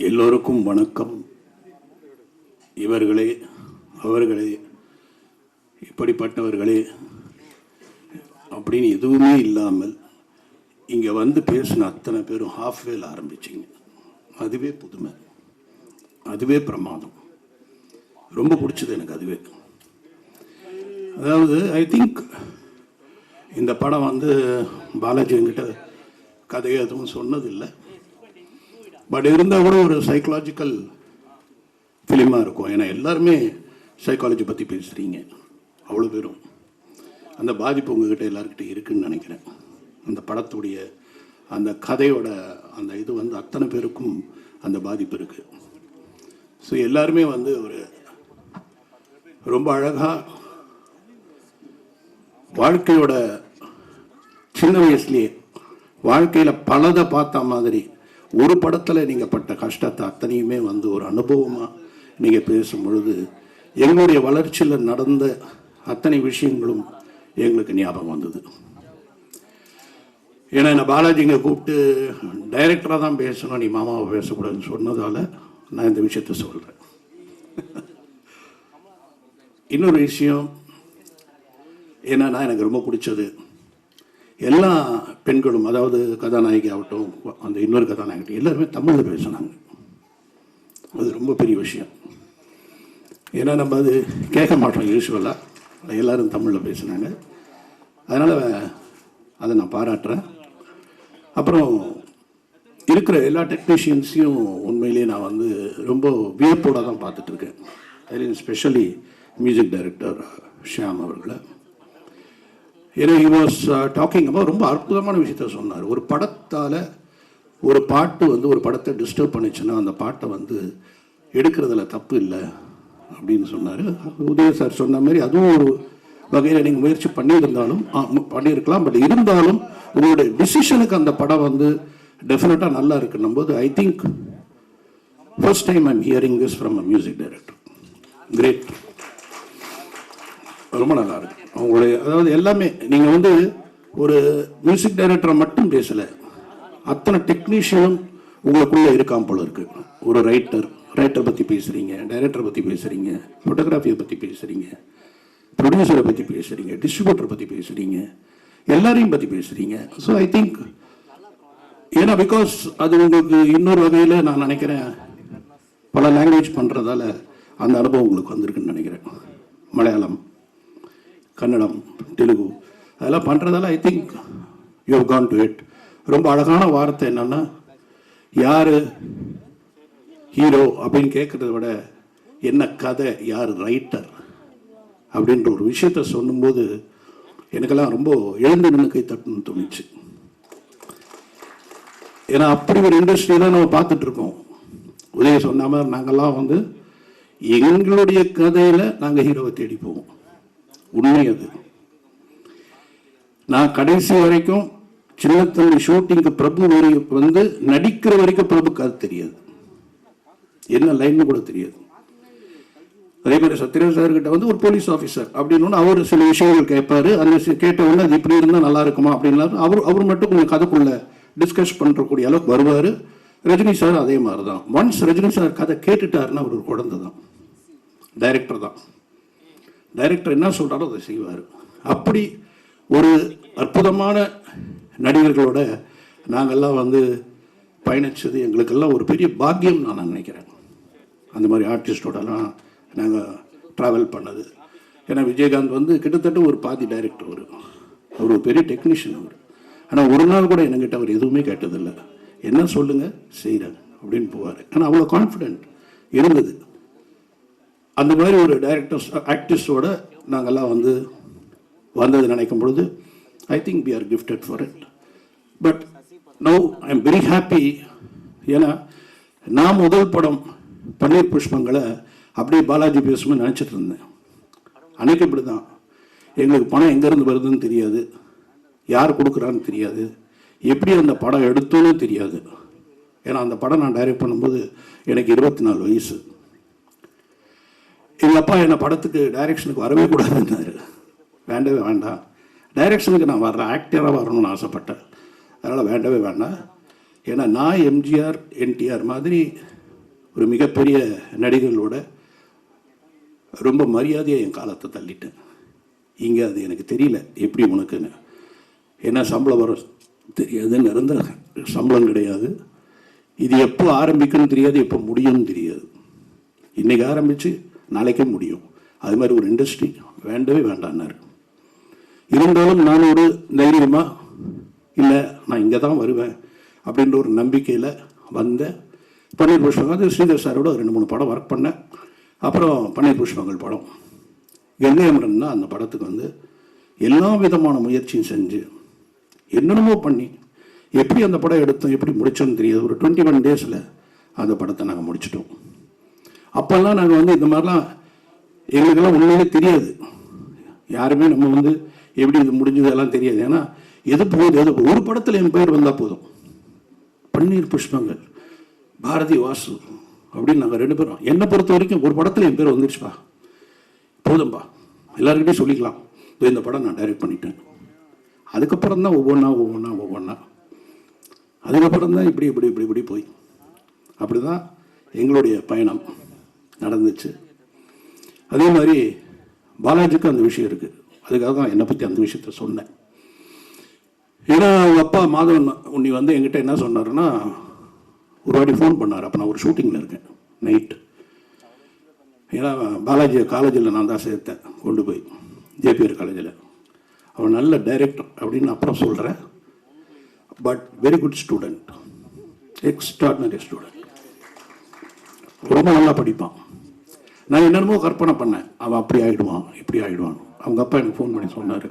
எல்லோருக்கும் வணக்கம். இவர்களே அவர்களே இப்படிப்பட்டவர்களே அப்படின்னு எதுவுமே இல்லாமல் இங்கே வந்து பேசின அத்தனை பேரும் ஹாஃப் வேல ஆரம்பிச்சிங்க. அதுவே புதுமை. அதுவே பிரமாதம். ரொம்ப பிடிச்சது எனக்கு அதுவே. அதாவது ஐ திங்க் இந்த படம் வந்து பாலாஜி என்கிட்ட கதையை எதுவும் சொன்னதில்லை. பட் இருந்தால் கூட ஒரு சைக்கலாஜிக்கல் ஃபிலிமாக இருக்கும். ஏன்னா எல்லாருமே சைக்காலஜி பற்றி பேசுகிறீங்க அவ்வளோ பேரும். அந்த பாதிப்பு உங்ககிட்ட எல்லாருக்கிட்ட இருக்குன்னு நினைக்கிறேன். அந்த படத்துடைய அந்த கதையோட அந்த இது வந்து அத்தனை பேருக்கும் அந்த பாதிப்பு இருக்குது ஸோ எல்லாருமே வந்து ஒரு ரொம்ப அழகாக வாழ்க்கையோட சின்ன வயசுலேயே வாழ்க்கையில் பலதை பார்த்த மாதிரி ஒரு படத்தில் நீங்கள் பட்ட கஷ்டத்தை அத்தனையுமே வந்து ஒரு அனுபவமாக நீங்கள் பேசும் பொழுது எங்களுடைய வளர்ச்சியில் நடந்த அத்தனை விஷயங்களும் எங்களுக்கு ஞாபகம் வந்தது. ஏன்னா என்ன பாலாஜிங்க கூப்பிட்டு டைரக்டராக தான் பேசணும் நீ மாமாவை பேசக்கூடாதுன்னு சொன்னதால் நான் இந்த விஷயத்த சொல்கிறேன் இன்னொரு விஷயம் என்னன்னா எனக்கு ரொம்ப பிடிச்சது எல்லா பெண்களும் அதாவது கதாநாயகி ஆகட்டும் அந்த இன்னொரு கதாநாயகட்டும் எல்லாருமே தமிழில் பேசினாங்க. அது ரொம்ப பெரிய விஷயம். ஏன்னா நம்ம அது கேட்க மாட்டோம் யூஸ்வலாக எல்லாரும் தமிழில் பேசினாங்க. அதனால் அதை நான் பாராட்டுறேன். அப்புறம் இருக்கிற எல்லா டெக்னீஷியன்ஸையும் உண்மையிலேயே நான் வந்து ரொம்ப வியப்போடு தான் பார்த்துட்ருக்கேன் அதுலேயும் ஸ்பெஷலி மியூசிக் டைரக்டர் ஷியாம் அவர்களை. ஏன்னா ஹி வாஸ் டாக்கிங் அப்போ ரொம்ப அற்புதமான விஷயத்த சொன்னார். ஒரு படத்தால் ஒரு பாட்டு வந்து ஒரு படத்தை டிஸ்டர்ப் பண்ணுச்சுன்னா அந்த பாட்டை வந்து எடுக்கிறதுல தப்பு இல்லை அப்படின்னு சொன்னார். உதய சார் சொன்ன மாதிரி அதுவும் ஒரு வகையில் நீங்கள் முயற்சி பண்ணியிருந்தாலும் பண்ணியிருக்கலாம். பட் இருந்தாலும் உங்களுடைய டிசிஷனுக்கு அந்த படம் வந்து டெஃபினட்டாக நல்லா இருக்குன்னும் போது I think first time I'm hearing this from a music director great ரொம்ப நல்லா இருக்கு. அவங்களுடைய அதாவது எல்லாமே நீங்கள் வந்து ஒரு மியூசிக் டைரக்டரை மட்டும் பேசலை. அத்தனை டெக்னீஷியனும் உங்களுக்குள்ளே இருக்காம போல இருக்கு. ஒரு ரைட்டர் ரைட்டரை பற்றி பேசுகிறீங்க டைரக்டரை பற்றி பேசுகிறீங்க ஃபோட்டோகிராஃபியை பற்றி பேசுகிறீங்க ப்ரொடியூசரை பற்றி பேசுகிறீங்க டிஸ்ட்ரிபியூட்டரை பற்றி பேசுகிறீங்க எல்லாரையும் பற்றி பேசுகிறீங்க ஸோ ஐ திங்க் ஏன்னா பிகாஸ் அது உங்களுக்கு இன்னொரு வகையில் நான் நினைக்கிறேன் பல லாங்குவேஜ் பண்ணுறதால அந்த அனுபவம் உங்களுக்கு வந்திருக்குன்னு நினைக்கிறேன். மலையாளம். கன்னடம் தெலுங்கு அதெல்லாம் பண்ணுறதால I think you can do it ரொம்ப அழகான வார்த்தை என்னன்னா யார் ஹீரோ அப்படின்னு கேட்குறத விட என்ன கதை யார் ரைட்டர் அப்படின்ற ஒரு விஷயத்த சொல்லும்போது எனக்கெல்லாம் ரொம்ப எழுந்து நின்று கை தோணுச்சு. ஏன்னா அப்படி ஒரு இண்டஸ்ட்ரி தான் நம்ம பார்த்துட்ருக்கோம் உதய சொன்ன மாதிரி நாங்கள்லாம் வந்து எங்களுடைய கதையில் நாங்கள் ஹீரோவை தேடி போவோம். உண்மை அது நான் கடைசி வரைக்கும் சின்னத்தம்பி ஷூட்டிங்க்கு பிரபு வரை வந்து நடிக்கிற வரைக்கும் பிரபுக்கு அது தெரியாது. என்ன லைன் கூட தெரியாது. அதே மாதிரி சத்யராஜ் சார் கிட்ட வந்து ஒரு போலீஸ் ஆஃபீஸர் அப்படின்னு அவர் சில விஷயங்கள் கேட்பாரு. அந்த கேட்ட உடனே அது இப்படி இருந்தால் நல்லா இருக்குமா அப்படின்னா அவர் அவர் மட்டும் கொஞ்சம் கதைக்குள்ள டிஸ்கஸ் பண்ணுறக்கூடிய அளவுக்கு வருவார். ரஜினி சார் அதே மாதிரி தான் ஒன்ஸ் ரஜினி சார் கதை கேட்டுட்டாருன்னா அவர் ஒரு குழந்தை தான் டைரக்டர் தான். டைரக்டர் என்ன சொல்கிறாரோ அதை செய்வார். அப்படி ஒரு அற்புதமான நடிகர்களோட நாங்கள்லாம் வந்து பயணிச்சது எங்களுக்கெல்லாம் ஒரு பெரிய பாக்கியம் நான் நினைக்கிறேன். அந்த மாதிரி ஆர்டிஸ்டோடலாம் நாங்கள் ட்ராவல் பண்ணது. ஏன்னா விஜயகாந்த் வந்து கிட்டத்தட்ட ஒரு பாதி டைரக்டர் அவர். அவர் ஒரு பெரிய டெக்னீஷியன் அவர். ஆனால் ஒரு நாள் கூட என்கிட்ட அவர் எதுவுமே கேட்டதில்லை. என்ன சொல்லுங்கள் செய்கிறேன் அப்படின்னு போவார். ஆனால் அவ்வளோ கான்ஃபிடென்ட் இருந்தது. அந்த மாதிரி ஒரு டைரக்டர்ஸ் ஆக்டிஸ்டோட நாங்கள்லாம் வந்து வந்தது நினைக்கும் பொழுது I think we are gifted for it but now I am very happy ஏன்னா நான் முதல் படம் பன்னீர் புஷ்பங்களை அப்படியே பாலாஜி பேசும்போது நினச்சிட்டு இருந்தேன். அன்னைக்கு இப்படி தான் எங்களுக்கு பணம் எங்கேருந்து வருதுன்னு தெரியாது. யார் கொடுக்குறான்னு தெரியாது. எப்படி அந்த படம் எடுத்தோன்னு தெரியாது. ஏன்னா அந்த படம் நான் டைரக்ட் பண்ணும்போது எனக்கு இருபத்தி நாலு வயசு. எங்கள் அப்பா என்னை படத்துக்கு டைரக்ஷனுக்கு வரவே கூடாதுன்னாரு. வேண்டவே வேண்டாம். டைரக்ஷனுக்கு நான் வர்றேன் ஆக்டராக வரணும்னு ஆசைப்பட்டேன். அதனால் வேண்டவே வேண்டாம். ஏன்னா நான் எம்ஜிஆர் என்டிஆர் மாதிரி ஒரு மிகப்பெரிய நடிகர்களோட ரொம்ப மரியாதையாக என் காலத்தை தள்ளிட்டேன். இங்கே அது எனக்கு தெரியல எப்படி உனக்குன்னு. ஏன்னா சம்பளம் வர தெரியாது நிரந்தர சம்பளம் கிடையாது. இது எப்போ ஆரம்பிக்குன்னு தெரியாது எப்போ முடியும்னு தெரியாது. இன்றைக்கி ஆரம்பித்து நாளைக்கே முடியும். அது மாதிரி ஒரு இண்டஸ்ட்ரி வேண்டவே வேண்டான்னாரு. இருந்தாலும் நான் ஒரு தைரியமாக இல்லை நான் இங்கே தான் வருவேன் அப்படின்ற ஒரு நம்பிக்கையில் வந்தேன் பன்னீர் புஷ்பங்கள் ஸ்ரீதர் சாரோட ரெண்டு மூணு படம் ஒர்க் பண்ணேன். அப்புறம் பன்னீர் புஷ்பங்கள் படம். கங்கையமரன் தான் அந்த படத்துக்கு வந்து எல்லா விதமான முயற்சியும் செஞ்சு என்னென்னமோ பண்ணி எப்படி அந்த படம் எடுத்தோம் எப்படி முடிச்சோன்னு தெரியாது. ஒரு டுவெண்ட்டி ஒன் டேஸில் அந்த படத்தை நாங்கள் முடிச்சிட்டோம். அப்போல்லாம் நாங்கள் வந்து இந்த மாதிரிலாம் எங்களுக்கெல்லாம் உண்மையிலே தெரியாது. யாருமே நம்ம வந்து எப்படி இது முடிஞ்சது எல்லாம் தெரியாது. ஏன்னா எது போகுது எது ஒரு படத்தில் என் பேர் வந்தால் போதும். பன்னீர் புஷ்பங்கள் பாரதி வாசு அப்படின்னு நாங்கள் ரெண்டு பேரும். என்னை பொறுத்த வரைக்கும் ஒரு படத்தில் என் பேர் வந்துருச்சுப்பா. போதும்பா. எல்லாருக்கிட்டையும் சொல்லிக்கலாம். இதோ இந்த படம் நான் டைரக்ட் பண்ணிட்டேன். அதுக்கப்புறம் தான் ஒவ்வொன்றா ஒவ்வொன்றா ஒவ்வொன்றா அதுக்கப்புறம் தான் இப்படி இப்படி இப்படி இப்படி போய். அப்படி தான் எங்களுடைய பயணம். நடந்துச்சு. அதே மாதிரி பாலாஜிக்கு அந்த விஷயம் இருக்குது அதுக்காக தான் என்னை பற்றி அந்த விஷயத்த சொன்னேன். ஏன்னா அவங்க அப்பா மாதவன் உன்னி வந்து என்கிட்ட என்ன சொன்னாருன்னா ஒரு வாட்டி ஃபோன் பண்ணார். அப்போ நான் ஒரு ஷூட்டிங்கில் இருக்கேன் நைட் ஏன்னா பாலாஜி காலேஜில் நான் தான் சேர்த்தேன் கொண்டு போய் ஜேபிஆர் காலேஜில் அவன் நல்ல டைரக்டர் அப்படின்னு அப்புறம் சொல்கிறேன் but very good student extraordinary student ரொம்ப நல்லா படிப்பான். நான் என்னென்னமோ கற்பனை பண்ணேன். அவன் அப்படி ஆகிடுவான் இப்படி ஆகிடுவான் அவங்க அப்பா எனக்கு ஃபோன் பண்ணி சொன்னார்.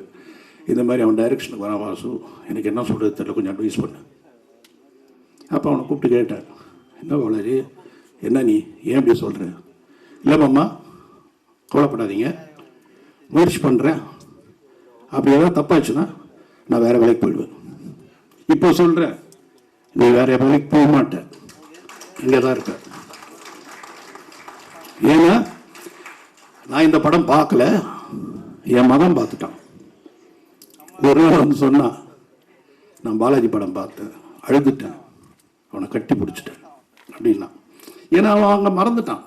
இந்த மாதிரி அவன் டைரக்ஷனுக்கு வரான் வாசு. எனக்கு என்ன சொல்கிறது தெரியல கொஞ்சம் அட்வைஸ் பண்ணு. அப்போ அவனை கூப்பிட்டு கேட்டேன். என்ன வளரி என்ன நீ ஏன் இப்படி சொல்கிற இல்லை மாமா கவலைப்படாதீங்க. முயற்சி பண்ணுறேன் அப்படி ஏதாவது தப்பாச்சுன்னா நான் வேறு வேலைக்கு போயிடுவேன். இப்போ சொல்கிறேன் நீ வேறு வேலைக்கு போக மாட்டேன். இங்கே தான் இருக்க. ஏன்னா நான் இந்த படம் பார்க்கல. என் மகன் பார்த்துட்டான். ஒரு நாள் வந்து சொன்னான் நான் பாலாஜி படம் பார்த்தேன் அழுதுட்டேன். அவனை கட்டி பிடிச்சிட்டேன். அப்படின்னா. ஏன்னா அவன் அங்கே மறந்துட்டான்.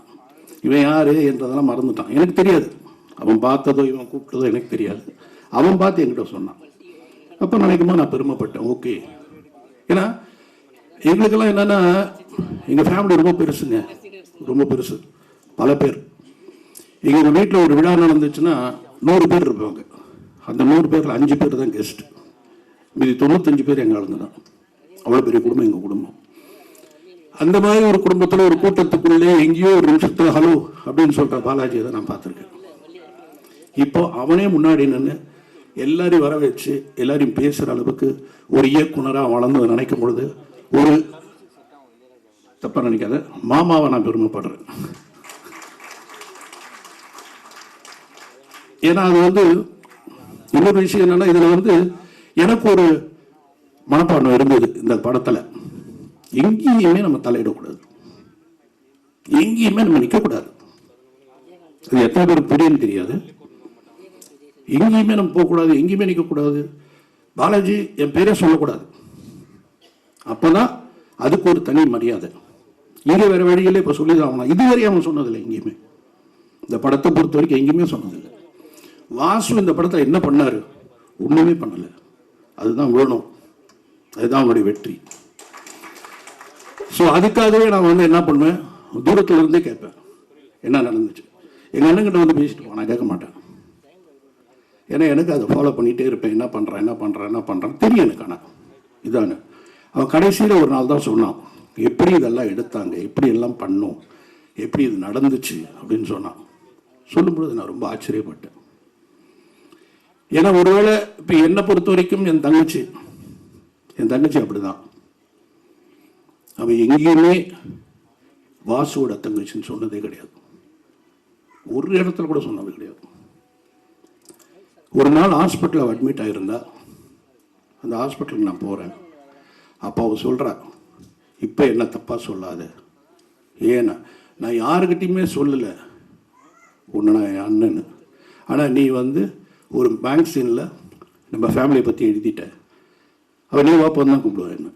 இவன் யாரு என்றதெல்லாம் மறந்துட்டான். எனக்கு தெரியாது. அவன் பார்த்ததோ இவன் கூப்பிட்டதோ எனக்கு தெரியாது. அவன் பார்த்து என்கிட்ட சொன்னான். அப்போ நினைக்குமா நான் பெருமைப்பட்டேன். ஓகே. ஏன்னா எங்களுக்கெல்லாம் என்னென்னா எங்கள் ஃபேமிலி ரொம்ப பெருசுங்க. ரொம்ப பெருசு. பல பேர். எங்கள் வீட்டில் ஒரு விழா நடந்துச்சுன்னா நூறு பேர் இருப்பாங்க. அந்த நூறு பேரில் அஞ்சு பேர் தான் கெஸ்ட் மீதி தொண்ணூத்தஞ்சு பேர் எங்கள் ஆளுங்க தான். அவ்வளோ பெரிய குடும்பம் எங்கள் குடும்பம். அந்த மாதிரி ஒரு குடும்பத்தில் ஒரு கூட்டத்துக்குள்ளே எங்கேயோ ஒரு நிமிஷத்தில் ஹலோ அப்படின்னு சொல்கிற பாலாஜியை தான் நான் பார்த்துருக்கேன். இப்போ அவனே முன்னாடி நின்று எல்லாரையும் வர வச்சு எல்லாரையும் பேசுகிற அளவுக்கு ஒரு இயக்குனராக வளர்ந்து நினைக்கும் பொழுது ஒரு தப்பாக நினைக்காத மாமாவை நான் பெருமைப்படுறேன். ஏன்னா அது வந்து இன்னொரு விஷயம் என்னன்னா இதில் வந்து எனக்கு ஒரு மனப்பான்மை இருந்தது இந்த படத்தில். எங்கேயுமே நம்ம தலையிடக்கூடாது. எங்கேயுமே நம்ம நிற்கக்கூடாது அது எத்தனை பேர் புரியும்னு தெரியாது. எங்கேயுமே நம்ம போகக்கூடாது எங்கேயுமே நிற்கக்கூடாது பாலாஜி என் பேரே சொல்லக்கூடாது. அப்போதான் அதுக்கு ஒரு தனி மரியாதை. இங்கே வேறு வழியில இப்போ சொல்லி தான் இதுவரை அவன் சொன்னதில்லை எங்கேயுமே. இந்த படத்தை பொறுத்த வரைக்கும் எங்கேயுமே சொன்னதில்லை. வாசு இந்த படத்தை என்ன பண்ணாரு? ஒன்றுமே பண்ணலை. அதுதான் வேணும் அதுதான் அவனுடைய வெற்றி. ஸோ அதுக்காகவே நான் வந்து என்ன பண்ணுவேன்? தூரத்துலேருந்தே கேட்பேன். என்ன நடந்துச்சு? எங்கள் அண்ணன்கிட்ட வந்து பேசிட்டு நான் கேட்க மாட்டேன். ஏன்னா எனக்கு அதை ஃபாலோ பண்ணிகிட்டே இருப்பேன். என்ன பண்ணுறேன் என்ன பண்ணுறேன் என்ன பண்ணுறேன் தெரியும் எனக்கு ஆனால் இதானு. அவன் கடைசியில் ஒரு நாள் தான் சொன்னான். எப்படி இதெல்லாம் எடுத்தாங்க? எப்படி எல்லாம் பண்ணோம்? எப்படி இது நடந்துச்சு? அப்படின்னு சொன்னான். சொல்லும்பொழுது நான் ரொம்ப ஆச்சரியப்பட்டேன். ஏன்னா ஒருவேளை இப்போ என்னை பொறுத்த வரைக்கும் என் தங்கச்சி என் தங்கச்சி அப்படிதான். அவன் எங்கேயுமே வாசுவோட தங்கச்சின்னு சொன்னதே கிடையாது. ஒரு இடத்துல கூட சொன்னது கிடையாது. ஒரு நாள் ஹாஸ்பிட்டலில் அட்மிட் ஆகியிருந்தா அந்த ஹாஸ்பிட்டலுக்கு நான் போகிறேன் அப்போ அவ சொல்கிறா இப்போ என்ன தப்பாக சொல்லாது? ஏன்னா நான் யாருக்கிட்டையுமே சொல்லலை. ஒன்று நான் என் அண்ணன். ஆனால் நீ வந்து ஒரு மேக்சினில் நம்ம ஃபேமிலியை பற்றி எழுதிட்டேன் அவன் நீ வாப்பம் தான் கூப்பிடுவார் என்ன.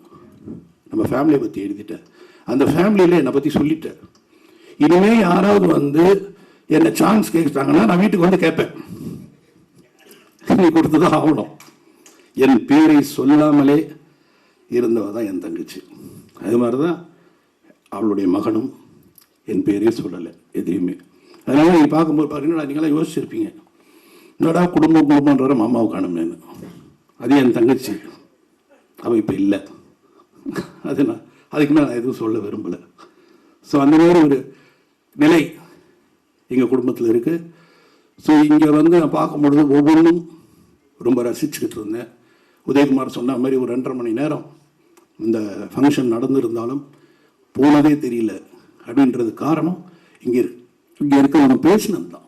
நம்ம ஃபேமிலியை பற்றி எழுதிட்டேன் அந்த ஃபேமிலியில் என்னை பற்றி சொல்லிட்டேன் இனிமேல் யாராவது வந்து என்னை சான்ஸ் கேட்டாங்கன்னா நான் வீட்டுக்கு வந்து கேட்பேன். நீ கொடுத்துதான் ஆகணும். என் பேரை சொல்லாமலே இருந்தவ தான் என் தங்கச்சி. அது மாதிரி தான் அவளுடைய மகனும் என் பேரே சொல்லலை எதையுமே. அதனால நீங்கள் பார்க்கும்போது பாருங்கன்னா நீங்களாம் யோசிச்சிருப்பீங்க. என்னடா குடும்பம் குடும்பம்ன்ற மாமாவை காணுமேனு அது என் தங்கச்சி. அவள் இப்போ இல்லை. அது நான் அதுக்கு மேலே நான் எதுவும் சொல்ல விரும்பலை. ஸோ அந்த மாதிரி ஒரு நிலை எங்கள் குடும்பத்தில் இருக்குது ஸோ இங்கே வந்து நான் பார்க்கும்பொழுது ஒவ்வொன்றும் ரொம்ப ரசிச்சுக்கிட்டு இருந்தேன். உதயகுமார் சொன்ன மாதிரி ஒரு ரெண்டரை மணி நேரம் இந்த ஃபங்க்ஷன் நடந்திருந்தாலும் போனதே தெரியல. அப்படின்றது காரணம் இங்கே இங்கே இருக்கிறவங்க பேசினது தான்